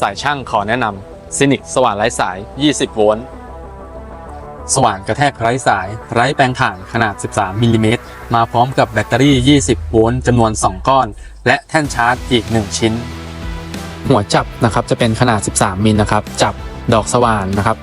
สายช่างขอแนะนำซินิกสว่านไร้สาย 20 โวลต์ สว่านกระแทกไร้สาย ไร้แปลงถ่านขนาด 13มิลลิเมตรมาพร้อมกับแบตเตอรี่ 20 โวลต์จำนวน 2 ก้อน และแท่นชาร์จอีก 1 ชิ้น หัวจับนะครับจะเป็นขนาด 13 มิลนะครับ จับดอกสว่านนะครับ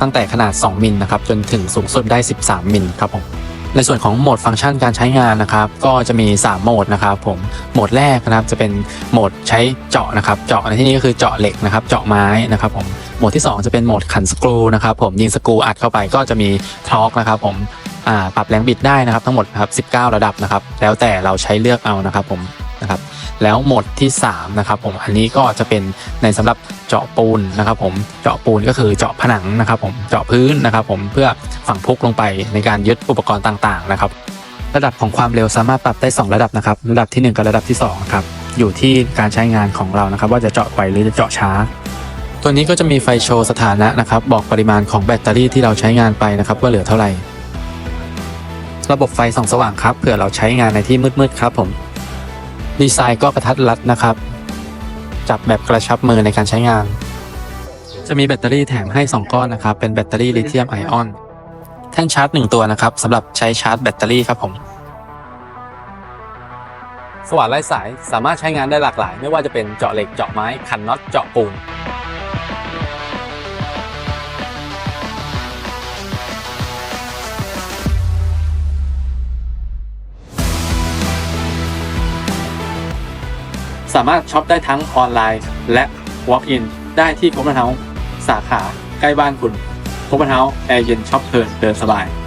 ตั้งแต่ขนาด 2 มิลนะครับ จนถึงสูงสุดได้ 13 มิลครับผม ในส่วนของโหมดฟังก์ชันการใช้งานนะครับ ก็จะมี 3 โหมดนะครับผมโหมดแรกนะครับจะเป็นโหมดใช้เจาะนะครับ เจาะในที่นี้ก็คือเจาะเหล็กนะครับ เจาะไม้นะครับผมโหมดที่ 2 จะเป็นโหมดขันสกรูนะครับผมยิงสกรูอัดเข้าไปก็จะมีทอร์กนะครับผมปรับแรงบิดได้นะครับทั้งหมดครับ19 ระดับนะครับ แล้วแต่เราใช้เลือกเอานะครับผม นะครับ แล้วหมดที่3นะครับผมอันนี้ก็จะเป็นในสำหรับเจาะปูนนะครับ ผมเจาะปูนก็คือเจาะผนังนะครับ ผมเจาะพื้นนะครับ ผมเพื่อฝังพุกลงไปในการยึดอุปกรณ์ต่างๆ นะครับ ระดับของความเร็วสามารถปรับได้ 2 ระดับนะครับ ระดับทีหนึ่1 กับระดับที่2ครับอยู่ที่การใช้งานของเรานะครับ ว่าจะเจาะไวหรือจะเจาะช้าตัวนี้ก็จะมีไฟโชว์สถานะนะครับ บอกปริมาณของแบตเตอรี่ที่เราใช้งานไปนะครับ ว่าเหลือเท่าไหร่ ระบบไฟส่องสว่างครับเผื่อเราใช้งานในที่มืดๆครับผม ดีไซน์ก็กระทัดรัดนะครับ จับแบบกระชับมือในการใช้งาน จะมีแบตเตอรี่แถมให้ 2 ก้อนนะครับ เป็นแบตเตอรี่ลิเธียมไอออน แท่นชาร์จ 1 ตัวนะครับสำหรับใช้ชาร์จแบตเตอรี่ครับผม สว่านไร้สายสามารถใช้งานได้หลากหลาย ไม่ว่าจะเป็นเจาะเหล็กเจาะไม้ขันน็อตเจาะปูน สามารถช็อปได้ทั้งออนไลน์ และ Walk-in ได้ที่โคมเฮาสาขาใกล้บ้านคุณโคมเฮาแอร์เย็นช็อปเพลินเดินสบาย